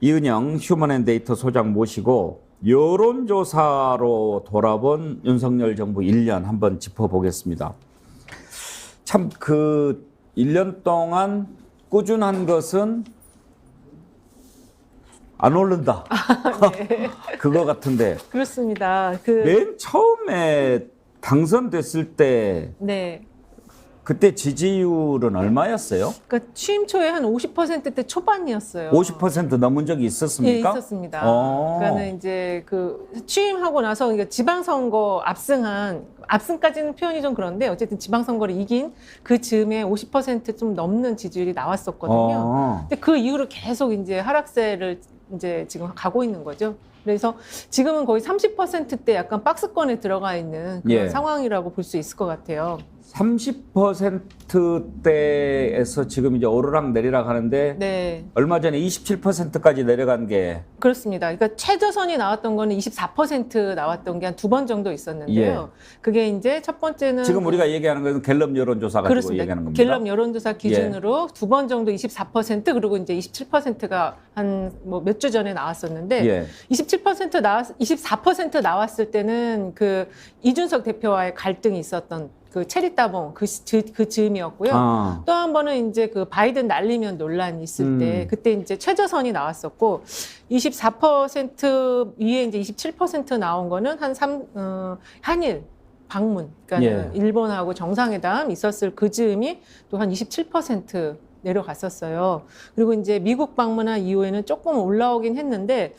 이은영 휴먼앤데이터 소장 모시고 여론조사로 돌아본 윤석열 정부 1년 한번 짚어보겠습니다. 참 그 1년 동안 꾸준한 것은 안 오른다. 그거 같은데 그렇습니다. 그 맨 처음에 당선됐을 때 네. 그때 지지율은 얼마였어요? 그러니까 취임 초에 한 50%대 초반이었어요. 50% 넘은 적이 예, 있었습니까? 있었습니다. 어. 그러니까는 이제 그 취임하고 나서 그러니까 지방선거 압승한 압승까지는 표현이 좀 그런데 어쨌든 지방선거를 이긴 그 즈음에 50%좀 넘는 지지율이 나왔었거든요. 어. 근데 그 이후로 계속 이제 하락세를 이제 지금 가고 있는 거죠. 그래서 지금은 거의 30%대 약간 박스권에 들어가 있는 그런 예. 상황이라고 볼 수 있을 것 같아요. 30%대에서 지금 이제 오르락 내리락 하는데 네. 얼마 전에 27%까지 내려간 게 그렇습니다. 그러니까 최저선이 나왔던 거는 24% 나왔던 게 한 두 번 정도 있었는데요. 그게 이제 첫 번째는 예. 지금 우리가 얘기하는 것은 갤럽 여론조사 가지고 그렇습니다. 얘기하는 겁니다. 갤럽 여론조사 기준으로 두 번 정도 24% 그리고 이제 27%가 한 뭐 몇 주 전에 나왔었는데 예. 27% 나왔 24% 나왔을 때는 그 이준석 대표와의 갈등이 있었던 그 체리 따봉 그, 시- 그, 그 즈음이었고요. 아. 또한 번은 이제 그 바이든 날리면 논란이 있을 음. 때 그때 이제 최저선이 나왔었고 24% 위에 이제 27% 나온 거는 한 삼, 어, 한일 방문 그러니까 예. 는 일본하고 정상회담 있었을 그 즈음이 또 한 27% 내려갔었어요. 그리고 이제 미국 방문한 이후에는 조금 올라오긴 했는데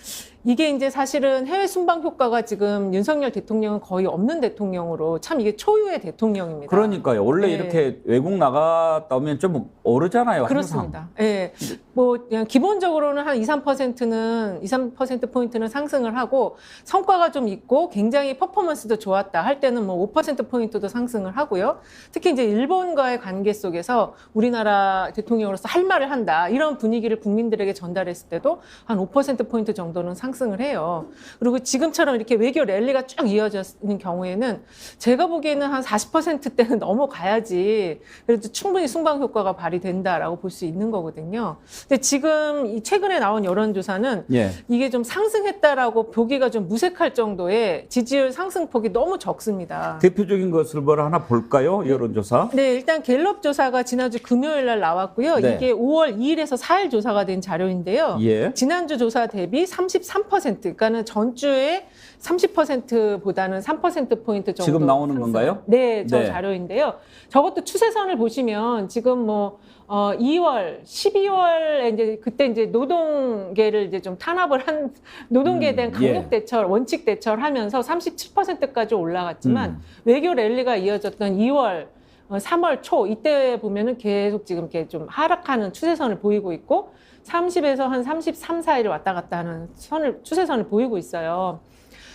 이게 이제 사실은 해외 순방 효과가 지금 윤석열 대통령은 거의 없는 대통령으로 참 이게 초유의 대통령입니다. 그러니까요. 원래 네. 이렇게 외국 나갔다 오면 좀 오르잖아요. 그렇습니다. 예. 뭐 그냥 기본적으로는 한 2, 3%는 2, 3% 포인트는 상승을 하고 성과가 좀 있고 굉장히 퍼포먼스도 좋았다 할 때는 뭐 5% 포인트도 상승을 하고요. 특히 이제 일본과의 관계 속에서 우리나라 대통령 으로서 할 말을 한다. 이런 분위기를 국민들에게 전달했을 때도 한 5% 포인트 정도는 상승을 해요. 그리고 지금처럼 이렇게 외교 랠리가 쭉 이어지는 경우에는 제가 보기에는 한 40%대는 넘어가야지 그래도 충분히 순방 효과가 발휘된다라고 볼 수 있는 거거든요. 근데 지금 이 최근에 나온 여론조사는 예. 이게 좀 상승했다라고 보기가 좀 무색할 정도의 지지율 상승폭이 너무 적습니다. 대표적인 것을 뭘 하나 볼까요? 여론조사. 네, 일단 갤럽 조사가 지난주 금요일 날 나왔고 요. 네. 이게 5월 2일에서 4일 조사가 된 자료인데요. 예. 지난주 조사 대비 33%, 그러니까는 전주에 30%보다는 3%포인트 정도. 지금 나오는 상승. 건가요? 네, 저 네. 자료인데요. 저것도 추세선을 보시면 지금 뭐, 어, 2월, 12월에 이제 그때 이제 노동계를 이제 좀 탄압을 한, 노동계에 대한 음, 예. 강력 대처, 원칙 대처를 하면서 37%까지 올라갔지만 음. 외교 랠리가 이어졌던 2월, 어, 3월 초 이때 보면은 계속 지금 이렇게 좀 하락하는 추세선을 보이고 있고 30에서 한 33, 4일 왔다 갔다 하는 선을 추세선을 보이고 있어요.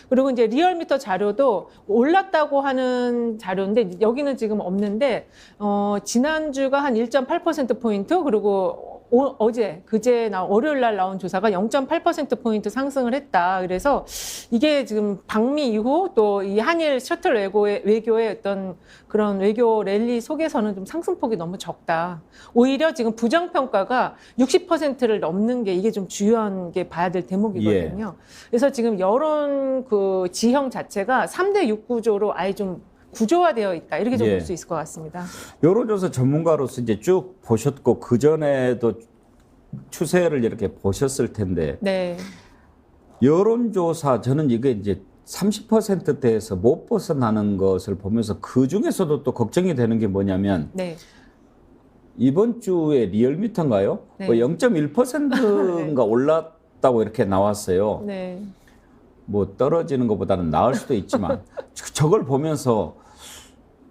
그리고 이제 리얼미터 자료도 올랐다고 하는 자료인데 여기는 지금 없는데 어 지난주가 한1.8% 포인트 그리고 오- 어제 그제 나 월요일 날 나온 조사가 0.8% 포인트 상승을 했다. 그래서 이게 지금 방미 이후 또 이 한일 셔틀 외교의 외교의 어떤 그런 외교 랠리 속에서는 좀 상승폭이 너무 적다. 오히려 지금 부정 평가가 60%를 넘는 게 이게 좀 주요한 게 봐야 될 대목이거든요. 그래서 지금 여론 그 지형 자체가 3대 6 구조로 아예 좀 구조화되어 있다. 이렇게 좀 예. 볼수 있을 것 같습니다. 여론조사 전문가로서 이제 쭉 보셨고 그 전에도 추세를 이렇게 보셨을 텐데 네. 여론조사 저는 이게 이제 30%대에서 못 벗어나는 것을 보면서 그 중에서도 또 걱정이 되는 게 뭐냐면 네. 이번 주에 리얼미터인가요? 네. 뭐 0.1%인가 올랐다고 이렇게 나왔어요. 네. 뭐 떨어지는 것보다는 나을 수도 있지만 저- 저걸 보면서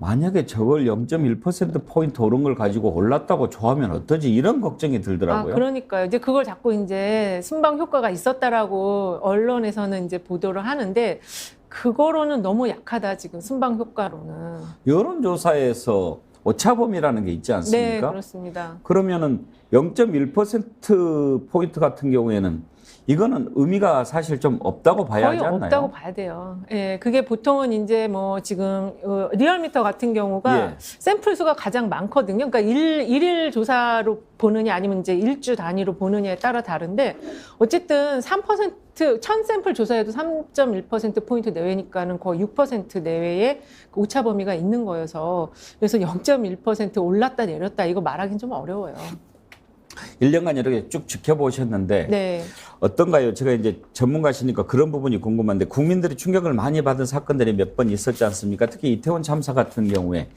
만약에 저걸 0.1% 포인트 오른 걸 가지고 올랐다고 좋아하면 어떠지 이런 걱정이 아, 들더라고요. 그러니까요. 이제 그걸 자꾸 이제 순방 효과가 있었다라고 언론에서는 이제 보도를 하는데 그거로는 너무 약하다 지금 순방 효과로는. 여론조사에서 오차범위라는 게 있지 네, 않습니까? 그렇습니다. 그러면은 0.1% 포인트 같은 경우에는 이거는 의미가 사실 좀 없다고 봐야 거의 하지 않나요? 없다고 봐야 돼요. 예, 그게 보통은 이제 뭐 지금 어, 리얼미터 같은 경우가 예. 샘플 수가 가장 많거든요. 그러니까 일, 일일 조사로 보느냐 아니면 이제 일주 단위로 보느냐에 따라 다른데 어쨌든 3% 1000 샘플 조사에도 3.1% 포인트 내외니까는 거의 6% 내외의 그 오차 범위가 있는 거여서 그래서 0.1% 올랐다 내렸다 이거 말하기는 좀 어려워요. 1년간 이렇게 쭉 지켜보셨는데 네. 어떤가요? 제가 이제 전문가시니까 그런 부분이 궁금한데 국민들이 충격을 많이 받은 사건들이 몇 번 있었지 않습니까? 특히 이태원 참사 같은 경우에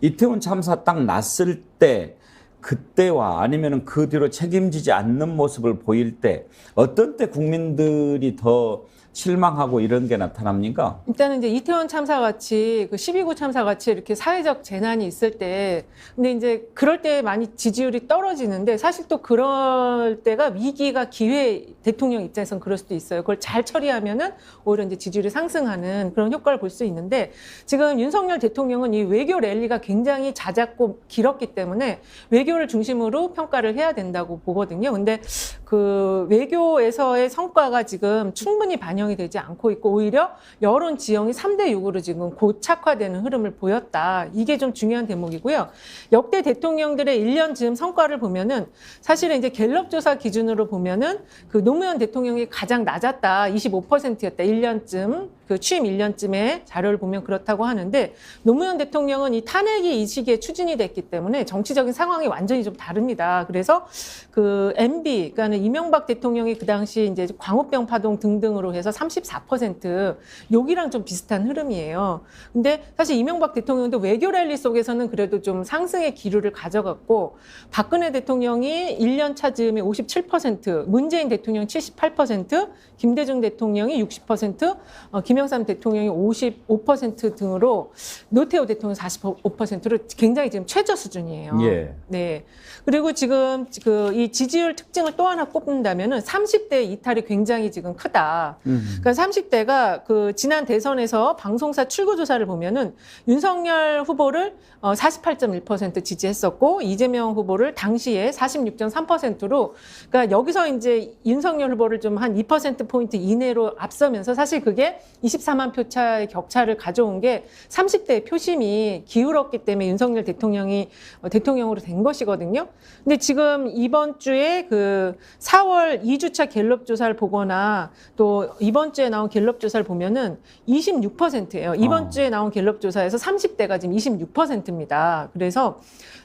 이태원 참사 딱 났을 때 그때와 아니면은 그 뒤로 책임지지 않는 모습을 보일 때 어떤 때 국민들이 더 실망하고 이런 게 나타납니까? 일단은 이제 이태원 참사 같이 그 12구 참사 같이 이렇게 사회적 재난이 있을 때 근데 이제 그럴 때 많이 지지율이 떨어지는데 사실 또 그럴 때가 위기가 기회 대통령 입장에선 그럴 수도 있어요. 그걸 잘 처리하면은 오히려 이제 지지율이 상승하는 그런 효과를 볼 수 있는데 지금 윤석열 대통령은 이 외교 랠리가 굉장히 잦았고 길었기 때문에 외교를 중심으로 평가를 해야 된다고 보거든요. 근데 그 외교에서의 성과가 지금 충분히 반영 이 되지 않고 있고 오히려 여론 지형이 3대 6으로 지금 고착화되는 흐름을 보였다. 이게 좀 중요한 대목이고요. 역대 대통령들의 1년 즈음 성과를 보면은 사실은 이제 갤럽 조사 기준으로 보면은 그 노무현 대통령이 가장 낮았다. 25%였다. 1년쯤 그 취임 1년쯤에 자료를 보면 그렇다고 하는데 노무현 대통령은 이 탄핵이 이 시기에 추진이 됐기 때문에 정치적인 상황이 완전히 좀 다릅니다. 그래서 그 MB 그러니까는 이명박 대통령이 그 당시 이제 광우병 파동 등등으로 해서 34% 여기랑 좀 비슷한 흐름이에요. 근데 사실 이명박 대통령도 외교 랠리 속에서는 그래도 좀 상승의 기류를 가져갔고 박근혜 대통령이 1년 차 즈음에 57%, 문재인 대통령 78%, 김대중 대통령이 60%, 어, 김 영삼 대통령이 55% 등으로 노태우 대통령 45%로 굉장히 지금 최저 수준이에요. 예. 네. 그리고 지금 그 이 지지율 특징을 또 하나 꼽는다면은 30대 이탈이 굉장히 지금 크다. 음. 그러니까 30대가 그 지난 대선에서 방송사 출구 조사를 보면은 윤석열 후보를 어 48.1% 지지했었고 이재명 후보를 당시에 46.3%로 그러니까 여기서 이제 윤석열 후보를 좀 한 2% 포인트 이내로 앞서면서 사실 그게 24만 표 차의 격차를 가져온 게 30대의 표심이 기울었기 때문에 윤석열 대통령이 어, 대통령으로 된 것이거든요. 근데 지금 이번 주에 그 4월 2주차 갤럽 조사를 보거나 또 이번 주에 나온 갤럽 조사를 보면은 26%예요. 이번 어. 주에 나온 갤럽 조사에서 30대가 지금 26%입니다. 그래서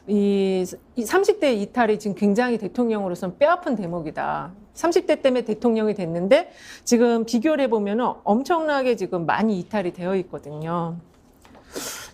이, 이 30대 이탈이 지금 굉장히 대통령으로서는 뼈아픈 대목이다. 30대 때문에 대통령이 됐는데 지금 비교를 해보면 엄청나게 지금 많이 이탈이 되어 있거든요.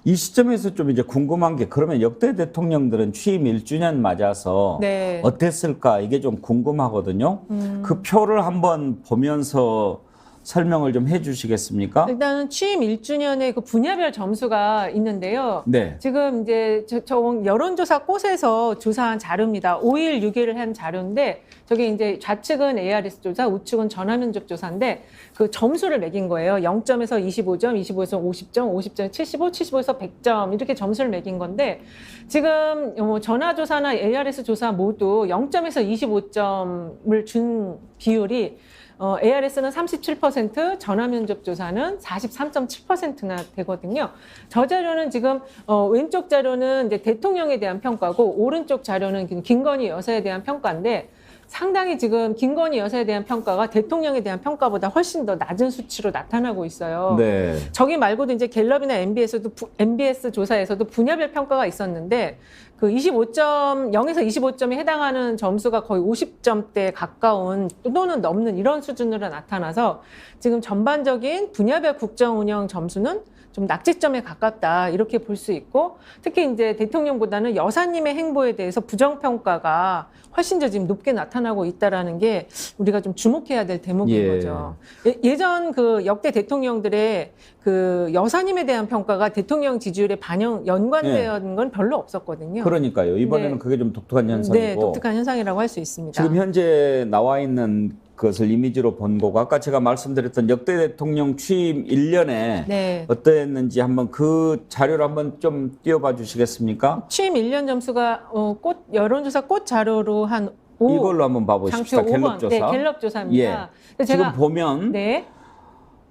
이 시점에서 좀 이제 궁금한 게 그러면 역대 대통령들은 취임 1주년 맞아서 네. 어땠을까 이게 좀 궁금하거든요. 음. 그 표를 한번 보면서 설명을 좀 해주시겠습니까? 일단은 취임 1주년에 그 분야별 점수가 있는데요. 네. 지금 이제 저, 저 여론조사 꽃에서 조사한 자료입니다. 5일, 6일을 한 자료인데 저게 이제 좌측은 ARS 조사, 우측은 전화면접 조사인데 그 점수를 매긴 거예요. 0점에서 25점, 25에서 50점, 50점에서 75, 75에서 100점 이렇게 점수를 매긴 건데 지금 뭐 전화 조사나 ARS 조사 모두 0점에서 25점을 준 비율이 어, ARS는 37%, 전화면접 조사는 43.7%나 되거든요. 저 자료는 지금 어, 왼쪽 자료는 이제 대통령에 대한 평가고 오른쪽 자료는 김건희 여사에 대한 평가인데 상당히 지금 김건희 여사에 대한 평가가 대통령에 대한 평가보다 훨씬 더 낮은 수치로 나타나고 있어요. 네. 저기 말고도 이제 갤럽이나 MBS도 MBS 조사에서도 분야별 평가가 있었는데 그 25점 0에서 25점에 해당하는 점수가 거의 50점대에 가까운 또는 넘는 이런 수준으로 나타나서 지금 전반적인 분야별 국정 운영 점수는 좀 낙제점에 가깝다 이렇게 볼 수 있고 특히 이제 대통령보다는 여사님의 행보에 대해서 부정 평가가 훨씬 더 지금 높게 나타나고 있다라는 게 우리가 좀 주목해야 될 대목인 예. 거죠. 예- 예전 그 역대 대통령들의 그 여사님에 대한 평가가 대통령 지지율에 반영 연관되는 건 별로 없었거든요. 그러니까요. 이번에는 네. 그게 좀 독특한 현상이고 네, 독특한 현상이라고 할 수 있습니다. 지금 현재 나와 있는 것을 이미지로 본 거고 아까 제가 말씀드렸던 역대 대통령 취임 1년에 네. 어떠했는지 한번 그 자료를 한번 좀 띄워봐 주시겠습니까? 취임 1년 점수가 어, 꽃 여론조사 꽃 자료로 한 오, 이걸로 한번 봐보십시다. 장표 5번. 갤럽 조사. 네, 갤럽 조사입니다. 그래서 지금 제가 보면 네,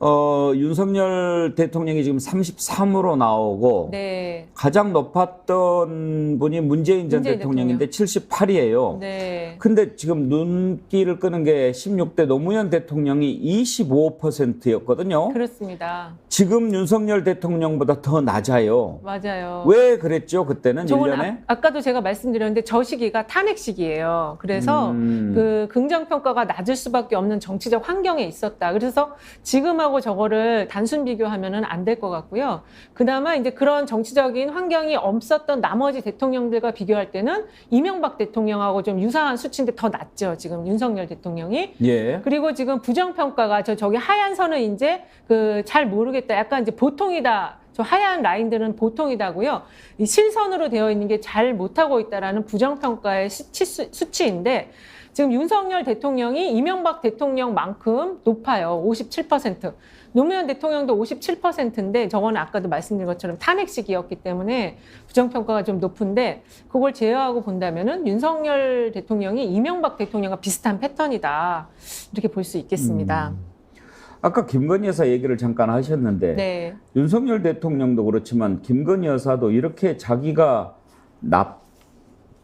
어, 윤석열 대통령이 지금 33으로 나오고 네, 가장 높았던 분이 문재인 전 문재인 대통령인데 78이에요. 네. 근데 지금 눈길을 끄는 게 16대 노무현 대통령이 25%였거든요. 그렇습니다. 지금 윤석열 대통령보다 더 낮아요. 맞아요. 왜 그랬죠? 그때는 저건 1년에? 아, 까도 제가 말씀드렸는데 저 시기가 탄핵 시기예요. 그래서 음. 그 긍정 평가가 낮을 수밖에 없는 정치적 환경에 있었다. 그래서 지금하고 저거를 단순 비교하면은 안 될 것 같고요. 그나마 이제 그런 정치적인 환경이 없었던 나머지 대통령들과 비교할 때는 이명박 대통령하고 좀 유사한 수치인데 더 낮죠. 지금 윤석열 대통령이. 예. 그리고 지금 부정 평가가 저 저기 하얀 선은 이제 그 잘 모르겠다. 약간 이제 보통이다. 저 하얀 라인들은 보통이다고요. 이 실선으로 되어 있는 게 잘 못하고 있다라는 부정 평가의 수치, 수- 수치인데 지금 윤석열 대통령이 이명박 대통령만큼 높아요. 57%. 노무현 대통령도 57%인데 저거는 아까도 말씀드린 것처럼 탄핵 시기였기 때문에 부정 평가가 좀 높은데 그걸 제어하고 본다면은 윤석열 대통령이 이명박 대통령과 비슷한 패턴이다. 이렇게 볼 수 있겠습니다. 음. 아까 김건희 여사 얘기를 잠깐 하셨는데 네. 윤석열 대통령도 그렇지만 김건희 여사도 이렇게 자기가 납,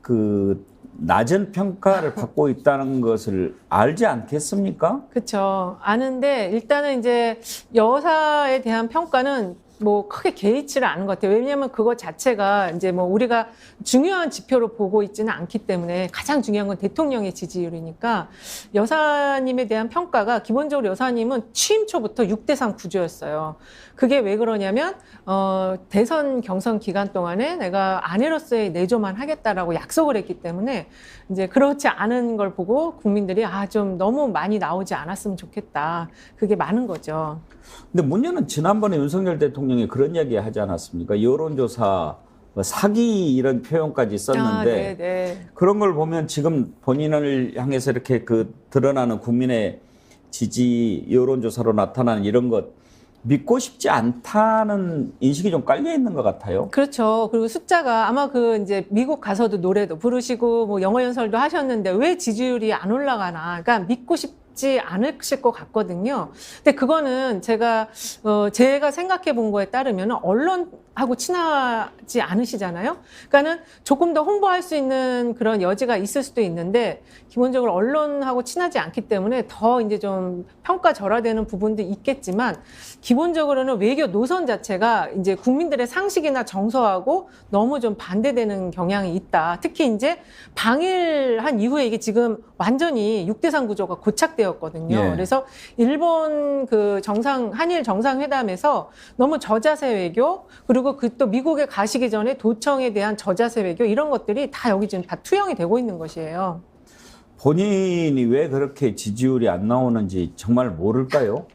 그 낮은 평가를 받고 있다는 것을 알지 않겠습니까? 그렇죠. 아는데 일단은 이제 여사에 대한 평가는 뭐 크게 개의치를 않은 것 같아요. 왜냐하면 그것 자체가 이제 뭐 우리가 중요한 지표로 보고 있지는 않기 때문에 가장 중요한 건 대통령의 지지율이니까 여사님에 대한 평가가 기본적으로 여사님은 취임 초부터 6대3 구조였어요. 그게 왜 그러냐면 어, 대선 경선 기간 동안에 내가 아내로서의 내조만 하겠다라고 약속을 했기 때문에 이제 그렇지 않은 걸 보고 국민들이 아 좀 너무 많이 나오지 않았으면 좋겠다. 그게 많은 거죠. 근데 문제는 지난번에 윤석열 대통령 이 그런 이야기 하지 않았습니까? 여론조사 뭐 사기 이런 표현까지 아, 썼는데 네, 네. 그런 걸 보면 지금 본인을 향해서 이렇게 그 드러나는 국민의 지지 여론조사로 나타나는 이런 것 믿고 싶지 않다는 인식이 좀 깔려 있는 것 같아요. 그렇죠. 그리고 숫자가 아마 그 이제 미국 가서도 노래도 부르시고 뭐 영어 연설도 하셨는데 왜 지지율이 안 올라가나. 그러니까 믿고 싶 지 않으실 것 같거든요. 근데 그거는 제가 어 제가 생각해 본 거에 따르면 언론하고 친하지 않으시잖아요. 그러니까는 조금 더 홍보할 수 있는 그런 여지가 있을 수도 있는데 기본적으로 언론하고 친하지 않기 때문에 더 이제 좀 평가 절하되는 부분도 있겠지만 기본적으로는 외교 노선 자체가 이제 국민들의 상식이나 정서하고 너무 좀 반대되는 경향이 있다. 특히 이제 방일한 이후에 이게 지금 완전히 6대3 구조가 고착 되었거든요. 예. 그래서 일본 그 정상, 한일 정상회담에서 너무 저자세 외교, 그리고 그 또 미국에 가시기 전에 도청에 대한 저자세 외교 이런 것들이 다 여기 지금 다 투영이 되고 있는 것이에요. 본인이 왜 그렇게 지지율이 안 나오는지 정말 모를까요?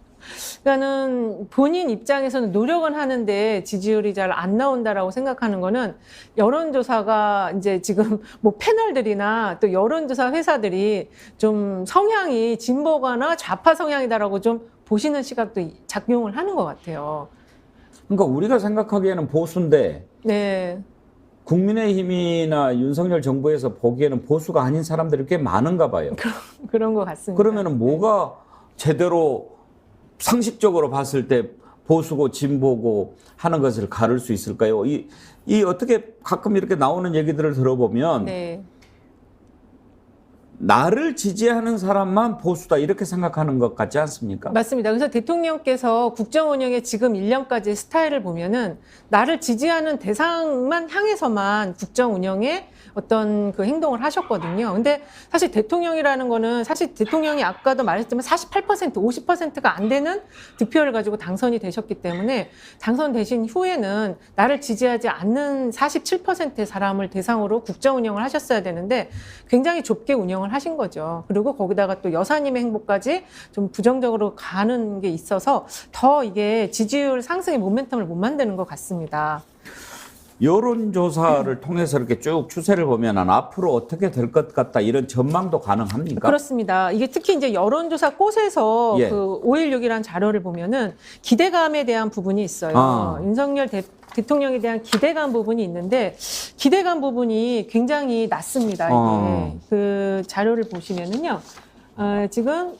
그러니까는 본인 입장에서는 노력은 하는데 지지율이 잘 안 나온다라고 생각하는 거는 여론조사가 이제 지금 뭐 패널들이나 또 여론조사 회사들이 좀 성향이 진보거나 좌파 성향이다라고 좀 보시는 시각도 작용을 하는 것 같아요. 그러니까 우리가 생각하기에는 보수인데 네. 국민의힘이나 윤석열 정부에서 보기에는 보수가 아닌 사람들이 꽤 많은가 봐요. 그런 것 같습니다. 그러면은 뭐가 제대로 상식적으로 봤을 때 보수고 진보고 하는 것을 가를 수 있을까요? 이, 이 어떻게 가끔 이렇게 나오는 얘기들을 들어보면 네. 나를 지지하는 사람만 보수다 이렇게 생각하는 것 같지 않습니까? 맞습니다. 그래서 대통령께서 국정 운영의 지금 1년까지 스타일을 보면은 나를 지지하는 대상만 향해서만 국정 운영에 어떤 그 행동을 하셨거든요. 근데 사실 대통령이라는 거는 사실 대통령이 아까도 말했지만 48% 50%가 안 되는 득표를 가지고 당선이 되셨기 때문에 당선되신 후에는 나를 지지하지 않는 47%의 사람을 대상으로 국정 운영을 하셨어야 되는데 굉장히 좁게 운영을 하신 거죠. 그리고 거기다가 또 여사님의 행보까지 좀 부정적으로 가는 게 있어서 더 이게 지지율 상승의 모멘텀을 못 만드는 것 같습니다. 여론조사를 통해서 이렇게 쭉 추세를 보면 앞으로 어떻게 될 것 같다 이런 전망도 가능합니까? 그렇습니다. 이게 특히 이제 여론조사 꽃에서 예. 그 516이라는 자료를 보면은 기대감에 대한 부분이 있어요. 아. 윤석열 대, 대통령에 대한 기대감 부분이 있는데 기대감 부분이 굉장히 낮습니다. 이게 어. 그 자료를 보시면은요, 어, 지금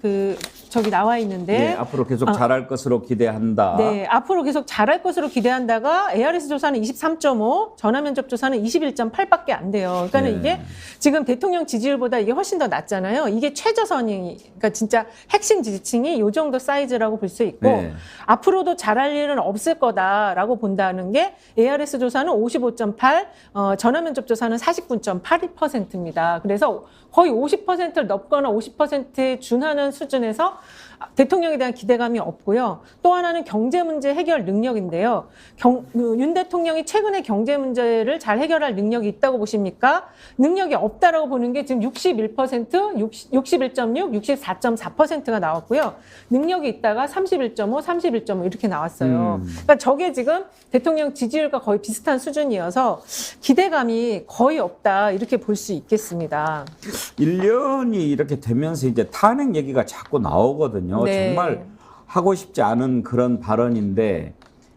그 저기 나와 있는데 예, 앞으로 계속 아. 잘할 것으로 기대한다. 네, 앞으로 계속 잘할 것으로 기대한다가 ARS 조사는 23.5, 전화 면접 조사는 21.8밖에 안 돼요. 그러니까 는 네. 이게 지금 대통령 지지율보다 이게 훨씬 더 낮잖아요. 이게 최저선이, 그러니까 진짜 핵심 지지층이 요 정도 사이즈라고 볼 수 있고 네. 앞으로도 잘할 일은 없을 거다라고 본다는 게 ARS 조사는 55.8, 어, 전화 면접 조사는 49.82%입니다. 그래서 거의 50%를 넘거나 50%에 준하는 수준에서 대통령에 대한 기대감이 없고요. 또 하나는 경제 문제 해결 능력인데요. 경, 그윤 대통령이 최근에 경제 문제를 잘 해결할 능력이 있다고 보십니까? 능력이 없다라고 보는 게 지금 61%, 60, 61.6, 64.4%가 나왔고요. 능력이 있다가 31.5, 31.5 이렇게 나왔어요. 음. 그러니까 저게 지금 대통령 지지율과 거의 비슷한 수준이어서 기대감이 거의 없다 이렇게 볼 수 있겠습니다. 1년이 이렇게 되면서 이제 탄핵 얘기가 자꾸 나오거든요. 네. 정말 하고 싶지 않은 그런 발언인데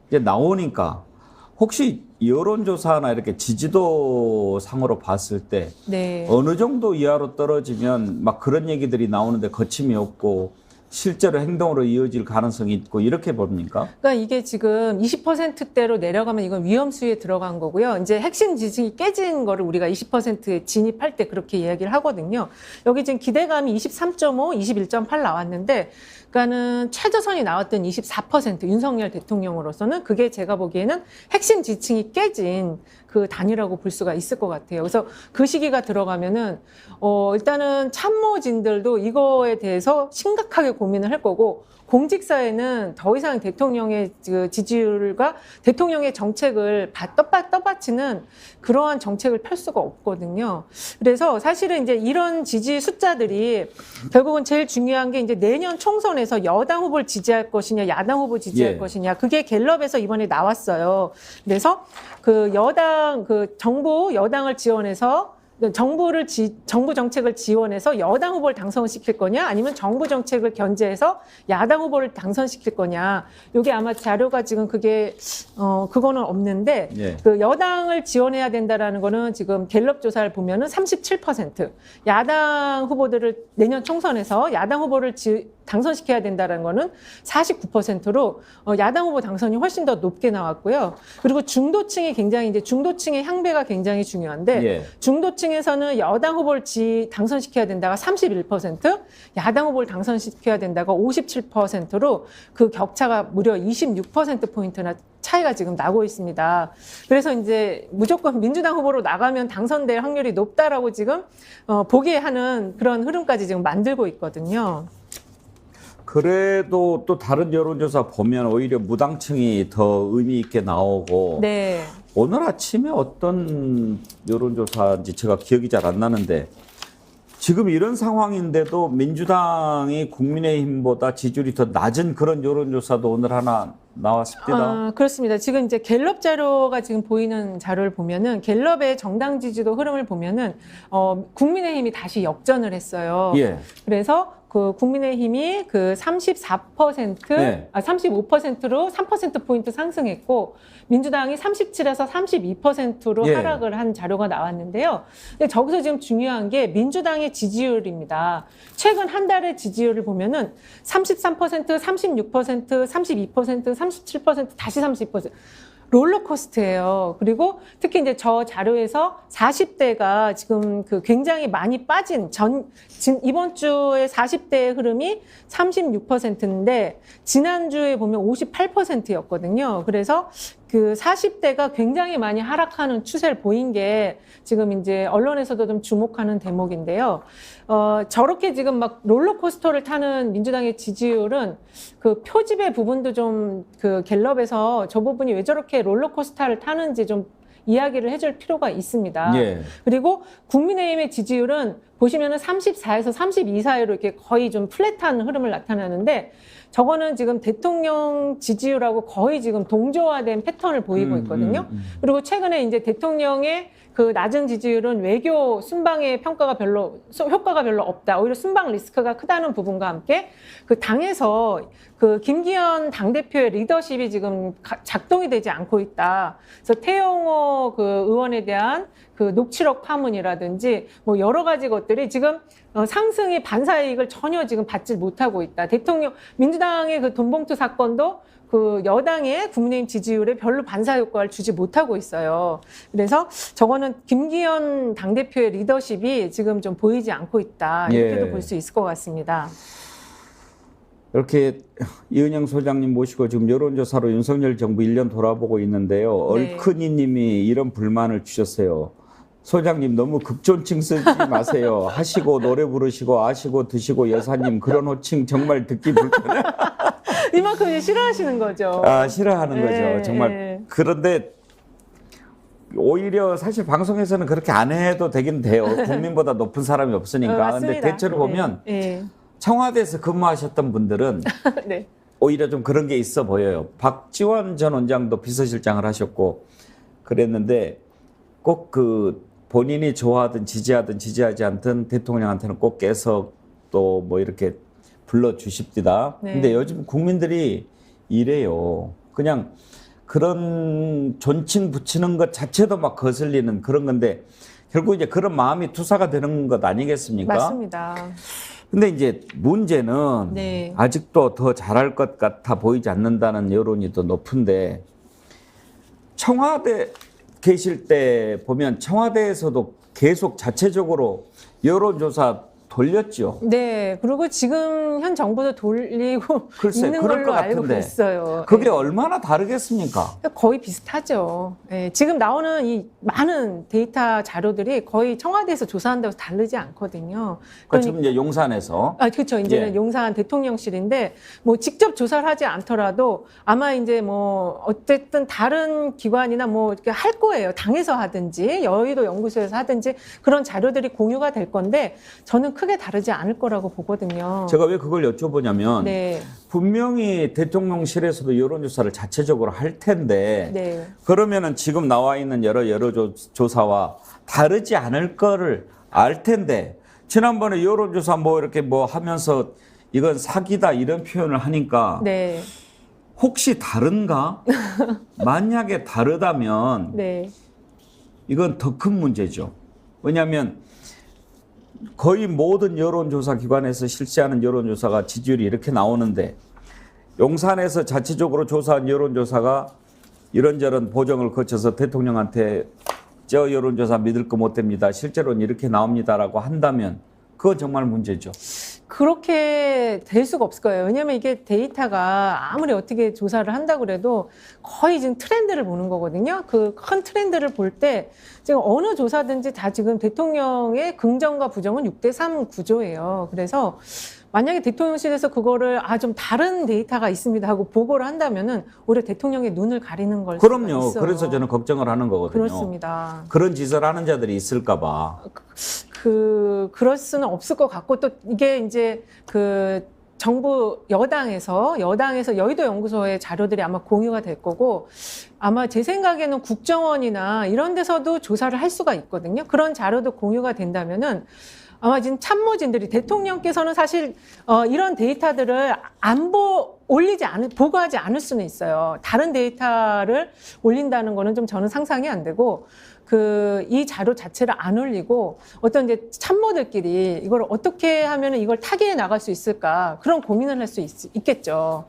이제 나오니까 혹시 여론조사나 이렇게 지지도 상으로 봤을 때 네. 어느 정도 이하로 떨어지면 막 그런 얘기들이 나오는데 거침이 없고 실제로 행동으로 이어질 가능성이 있고 이렇게 봅니까? 그러니까 이게 지금 20%대로 내려가면 이건 위험 수위에 들어간 거고요. 이제 핵심 지층이 깨진 거를 우리가 20%에 진입할 때 그렇게 이야기를 하거든요. 여기 지금 기대감이 23.5, 21.8 나왔는데 그러니까는 최저선이 나왔던 24% 윤석열 대통령으로서는 그게 제가 보기에는 핵심 지층이 깨진 그 단위라고 볼 수가 있을 것 같아요. 그래서 그 시기가 들어가면은 어 일단은 참모진들도 이거에 대해서 심각하게 고민을 할 거고 공직사회는 더 이상 대통령의 그 지지율과 대통령의 정책을 떠받치는 그러한 정책을 펼 수가 없거든요. 그래서 사실은 이제 이런 지지 숫자들이 결국은 제일 중요한 게 이제 내년 총선에서 여당 후보를 지지할 것이냐, 야당 후보 지지할 예. 것이냐. 그게 갤럽에서 이번에 나왔어요. 그래서 그 여당, 그 정부 여당을 지원해서 정부를 지, 정부 정책을 지원해서 여당 후보를 당선시킬 거냐? 아니면 정부 정책을 견제해서 야당 후보를 당선시킬 거냐? 요게 아마 자료가 지금 그게 어 그거는 없는데 예. 그 여당을 지원해야 된다라는 거는 지금 갤럽 조사를 보면은 37% 야당 후보들을 내년 총선에서 야당 후보를 지, 당선시켜야 된다라는 거는 49%로 어, 야당 후보 당선이 훨씬 더 높게 나왔고요. 그리고 중도층이 굉장히 이제 중도층의 향배가 굉장히 중요한데 예. 중도층에서는 여당 후보를 지, 당선시켜야 된다가 31%, 야당 후보를 당선시켜야 된다가 57%로 그 격차가 무려 26%포인트나 차이가 지금 나고 있습니다. 그래서 이제 무조건 민주당 후보로 나가면 당선될 확률이 높다라고 지금 어, 보게 하는 그런 흐름까지 지금 만들고 있거든요. 그래도 또 다른 여론조사 보면 오히려 무당층이 더 의미 있게 나오고 네. 오늘 아침에 어떤 여론조사인지 제가 기억이 잘 안 나는데 지금 이런 상황인데도 민주당이 국민의힘보다 지지율이 더 낮은 그런 여론조사도 오늘 하나 나왔습니다. 아, 그렇습니다. 지금 이제 갤럽 자료가 지금 보이는 자료를 보면은 갤럽의 정당 지지도 흐름을 보면은 어, 국민의힘이 다시 역전을 했어요. 예. 그래서 그 국민의힘이 그 34%, 네. 아 35%로 3% 포인트 상승했고 민주당이 37에서 32%로 예. 하락을 한 자료가 나왔는데요. 근데 저기서 지금 중요한 게 민주당의 지지율입니다. 최근 한 달의 지지율을 보면은 33%, 36%, 32%, 37%, 다시 32%. 롤러코스트예요. 그리고 특히 이제 저 자료에서 40대가 지금 그 굉장히 많이 빠진 전 진- 이번 주에 40대의 흐름이 36%인데 지난주에 보면 58%였거든요. 그래서 그 40대가 굉장히 많이 하락하는 추세를 보인 게 지금 이제 언론에서도 좀 주목하는 대목인데요. 어, 저렇게 지금 막 롤러코스터를 타는 민주당의 지지율은 그 표집의 부분도 좀 그 갤럽에서 저 부분이 왜 저렇게 롤러코스터를 타는지 좀 이야기를 해줄 필요가 있습니다. 예. 그리고 국민의힘의 지지율은 보시면은 34에서 32 사이로 이렇게 거의 좀 플랫한 흐름을 나타내는데 저거는 지금 대통령 지지율하고 거의 지금 동조화된 패턴을 보이고 음, 있거든요. 음, 음. 그리고 최근에 이제 대통령의 그 낮은 지지율은 외교 순방의 평가가 별로 소- 효과가 별로 없다. 오히려 순방 리스크가 크다는 부분과 함께 그 당에서 그 김기현 당 대표의 리더십이 지금 가- 작동이 되지 않고 있다. 그래서 태영호 그 의원에 대한 그 녹취록 파문이라든지 뭐 여러 가지 것들이 지금 어, 상승이 반사 이익을 전혀 지금 받지 못하고 있다. 대통령 민주당의 그 돈봉투 사건도 그 여당의 국민의힘 지지율에 별로 반사 효과를 주지 못하고 있어요. 그래서 저거는 김기현 당대표의 리더십이 지금 좀 보이지 않고 있다. 이렇게도 예. 볼수 있을 것 같습니다. 이렇게 이은영 소장님 모시고 지금 여론조사로 윤석열 정부 1년 돌아보고 있는데요. 네. 얼큰이 님이 이런 불만을 주셨어요. 소장님 너무 극존칭 쓰지 마세요. 하시고 노래 부르시고 아시고 드시고 여사님 그런 호칭 정말 듣기 불편해. 이만큼 이제 싫어하시는 거죠. 아 싫어하는 예, 거죠. 정말 예. 그런데 오히려 사실 방송에서는 그렇게 안 해도 되긴 돼요. 국민보다 높은 사람이 어, 없으니까. 근데 맞습니다. 대체로 보면 네. 청와대에서 근무하셨던 분들은 네. 네. 오히려 좀 그런 게 있어 보여요. 박지원 전 원장도 비서실장을 하셨고 그랬는데 꼭 그 본인이 좋아하든 지지하든 지지하지 않든 대통령한테는 꼭 깨서 또 뭐 이렇게 불러 주십니다. 네. 근데 요즘 국민들이 이래요. 그냥 그런 존칭 붙이는 것 자체도 막 거슬리는 그런 건데 결국 이제 그런 마음이 투사가 되는 것 아니겠습니까? 맞습니다. 근데 이제 문제는 네. 아직도 더 잘할 것 같아 보이지 않는다는 여론이 더 높은데 청와대 계실 때 보면 청와대에서도 계속 자체적으로 여론조사 돌렸죠. 네. 그리고 지금 현 정부도 돌리고 글쎄, 있는 그럴 걸로 것 알고 같은데. 있어요. 그게 네. 얼마나 다르겠습니까? 거의 비슷하죠. 예, 지금 나오는 이 많은 데이터 자료들이 거의 청와대에서 조사한다고 다르지 않거든요. 그 지금 이제 용산에서 아, 그렇죠. 이제는 예. 용산 대통령실인데 뭐 직접 조사를 하지 않더라도 아마 이제 뭐 어쨌든 다른 기관이나 뭐 이렇게 할 거예요. 당에서 하든지 여의도 연구소에서 하든지 그런 자료들이 공유가 될 건데 저는 크게 다르지 않을 거라고 보거든요. 제가 왜 그걸 여쭤보냐면 네, 분명히 대통령실에서도 여론조사를 자체적으로 할 텐데 네, 그러면은 지금 나와 있는 여러 여론조사와 다르지 않을 거를 알 텐데 지난번에 여론조사 뭐 이렇게 뭐 하면서 이건 사기다 이런 표현을 하니까 네, 혹시 다른가? 만약에 다르다면 네, 이건 더 큰 문제죠. 왜냐하면 거의 모든 여론조사 기관에서 실시하는 여론조사가 지지율이 이렇게 나오는데 용산에서 자체적으로 조사한 여론조사가 이런저런 보정을 거쳐서 대통령한테 저 여론조사 믿을 거 못 됩니다. 실제로는 이렇게 나옵니다라고 한다면 그건 정말 문제죠. 그렇게 될 수가 없을 거예요. 왜냐하면 이게 데이터가 아무리 어떻게 조사를 한다고 그래도 거의 지금 트렌드를 보는 거거든요. 그 큰 트렌드를 볼 때 지금 어느 조사든지 다 지금 대통령의 긍정과 부정은 6대3 구조예요. 그래서 만약에 대통령실에서 그거를 아 좀 다른 데이터가 있습니다 하고 보고를 한다면은 오히려 대통령의 눈을 가리는 걸 그럼요. 그래서 저는 걱정을 하는 거거든요. 그렇습니다. 그런 짓을 하는 자들이 있을까봐. 그 그럴 수는 없을 것 같고 또 이게 이제 그 정부 여당에서 여당에서 여의도 연구소의 자료들이 아마 공유가 될 거고 아마 제 생각에는 국정원이나 이런 데서도 조사를 할 수가 있거든요. 그런 자료도 공유가 된다면은 아마 지금 참모진들이 대통령께서는 사실 어, 이런 데이터들을 안 보, 올리지 않을, 보고하지 않을 수는 있어요. 다른 데이터를 올린다는 거는 좀 저는 상상이 안 되고, 그, 이 자료 자체를 안 올리고, 어떤 이제 참모들끼리 이걸 어떻게 하면 이걸 타개해 나갈 수 있을까, 그런 고민을 할 수 있겠죠.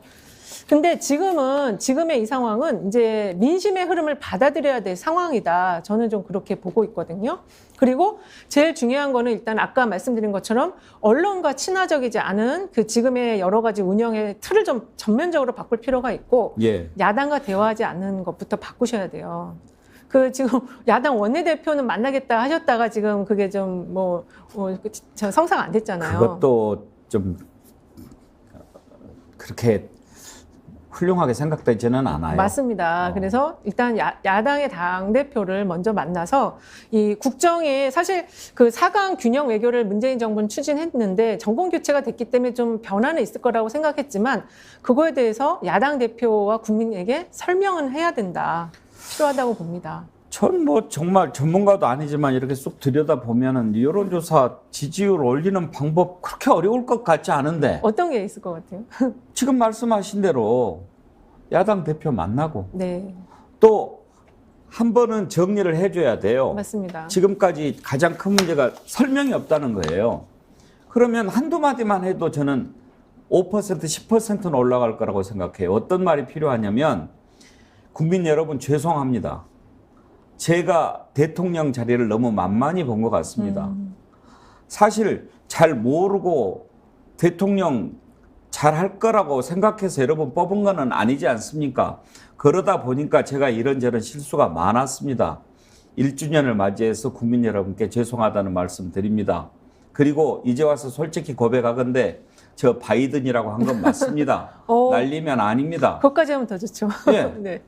근데 지금은 지금의 이 상황은 이제 민심의 흐름을 받아들여야 될 상황이다. 저는 좀 그렇게 보고 있거든요. 그리고 제일 중요한 거는 일단 아까 말씀드린 것처럼 언론과 친화적이지 않은 그 지금의 여러 가지 운영의 틀을 좀 전면적으로 바꿀 필요가 있고 예. 야당과 대화하지 않는 것부터 바꾸셔야 돼요. 그 지금 야당 원내대표는 만나겠다 하셨다가 지금 그게 좀뭐 어, 성사가 안 됐잖아요. 그것도 좀 그렇게 훌륭하게 생각되지는 않아요. 맞습니다. 어. 그래서 일단 야, 야당의 당 대표를 먼저 만나서 이 국정에 사실 그 4강 균형 외교를 문재인 정부는 추진했는데 정권 교체가 됐기 때문에 좀 변화는 있을 거라고 생각했지만 그거에 대해서 야당 대표와 국민에게 설명은 해야 된다. 필요하다고 봅니다. 전 뭐 정말 전문가도 아니지만 이렇게 쑥 들여다 보면은 여론조사 지지율 올리는 방법 그렇게 어려울 것 같지 않은데 어떤 게 있을 것 같아요? 지금 말씀하신 대로 야당 대표 만나고 네, 또 한 번은 정리를 해줘야 돼요. 맞습니다. 지금까지 가장 큰 문제가 설명이 없다는 거예요. 그러면 한두 마디만 해도 저는 5% 10%는 올라갈 거라고 생각해요. 어떤 말이 필요하냐면 국민 여러분 죄송합니다. 제가 대통령 자리를 너무 만만히 본 것 같습니다. 음, 사실 잘 모르고 대통령 잘 할 거라고 생각해서 여러분 뽑은 거는 아니지 않습니까? 그러다 보니까 제가 이런저런 실수가 많았습니다. 1주년을 맞이해서 국민 여러분께 죄송하다는 말씀 드립니다. 그리고 이제 와서 솔직히 고백하건데 저 바이든이라고 한 건 맞습니다. 어. 날리면 아닙니다. 그것까지 하면 더 좋죠. 예. 네.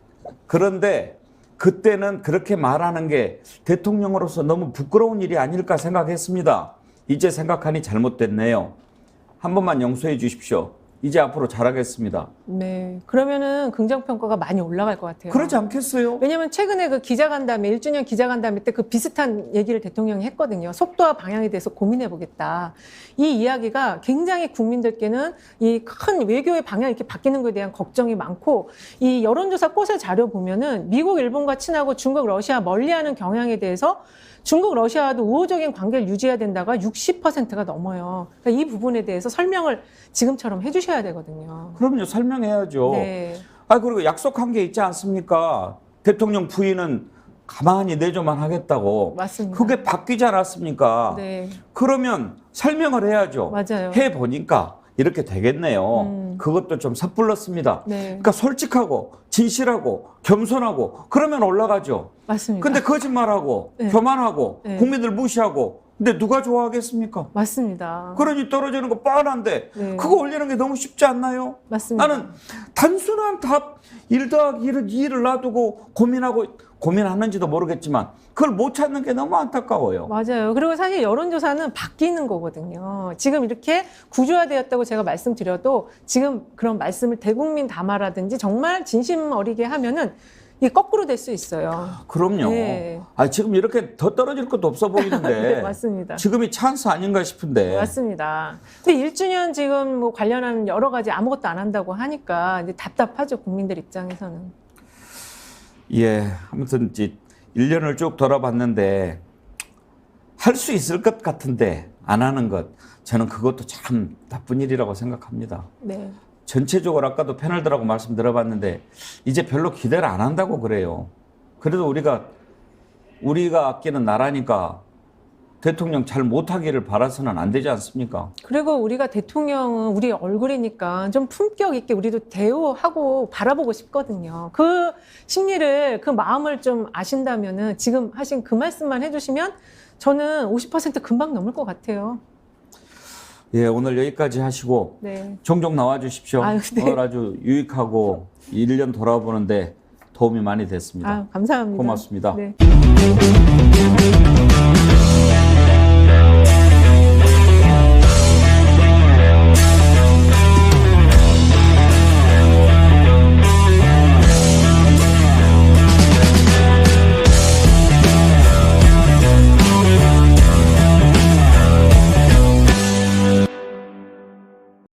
그런데 그때는 그렇게 말하는 게 대통령으로서 너무 부끄러운 일이 아닐까 생각했습니다. 이제 생각하니 잘못됐네요. 한 번만 용서해 주십시오. 이제 앞으로 잘하겠습니다. 네. 그러면은 긍정 평가가 많이 올라갈 것 같아요. 그러지 않겠어요? 왜냐면 최근에 그 기자간담회 1주년 기자간담회 때 그 비슷한 얘기를 대통령이 했거든요. 속도와 방향에 대해서 고민해 보겠다. 이 이야기가 굉장히 국민들께는 이 큰 외교의 방향이 이렇게 바뀌는 것에 대한 걱정이 많고 이 여론조사 꽃의 자료 보면은 미국, 일본과 친하고 중국, 러시아 멀리하는 경향에 대해서 중국, 러시아와도 우호적인 관계를 유지해야 된다가 60%가 넘어요. 그러니까 이 부분에 대해서 설명을 지금처럼 해주셔야 되거든요. 그럼요. 설명 해야죠. 네, 아 그리고 약속한 게 있지 않습니까? 대통령 부인은 가만히 내조만 하겠다고. 맞습니다. 그게 바뀌지 않았습니까? 네, 그러면 설명을 해야죠. 맞아요. 해 보니까 이렇게 되겠네요. 음. 그것도 좀 섣불렀습니다. 네, 그러니까 솔직하고 진실하고 겸손하고 그러면 올라가죠. 맞습니다. 근데 거짓말하고 네. 교만하고 네. 국민들 무시하고 근데 누가 좋아하겠습니까? 맞습니다. 그러니 떨어지는 거 뻔한데 네. 그거 올리는 게 너무 쉽지 않나요? 맞습니다. 나는 단순한 답, 일 더하기 일을, 일을 놔두고 고민하고, 고민하는지도 모르겠지만, 그걸 못 찾는 게 너무 안타까워요. 맞아요. 그리고 사실 여론조사는 바뀌는 거거든요. 지금 이렇게 구조화되었다고 제가 말씀드려도 지금 그런 말씀을 대국민 담화라든지 정말 진심 어리게 하면은 이게 거꾸로 될 수 있어요. 그럼요. 네. 아, 지금 이렇게 더 떨어질 것도 없어 보이는데, 네, 맞습니다. 지금이 찬스 아닌가 싶은데, 맞습니다. 근데 1주년 지금 뭐 관련한 여러 가지 아무것도 안 한다고 하니까 이제 답답하죠. 국민들 입장에서는. 예, 아무튼 이제 1년을 쭉 돌아봤는데, 할 수 있을 것 같은데, 안 하는 것, 저는 그것도 참 나쁜 일이라고 생각합니다. 네. 전체적으로 아까도 패널들하고 말씀 들어봤는데 이제 별로 기대를 안 한다고 그래요. 그래도 우리가 우리가 아끼는 나라니까 대통령 잘 못하기를 바라서는 안 되지 않습니까? 그리고 우리가 대통령은 우리 얼굴이니까 좀 품격 있게 우리도 대우하고 바라보고 싶거든요. 그 심리를, 그 마음을 좀 아신다면은 지금 하신 그 말씀만 해주시면 저는 50% 금방 넘을 것 같아요. 예, 오늘 여기까지 하시고 네. 종종 나와 주십시오. 아유, 네. 오늘 아주 유익하고 1년 돌아보는데 도움이 많이 됐습니다. 아, 감사합니다. 고맙습니다. 네.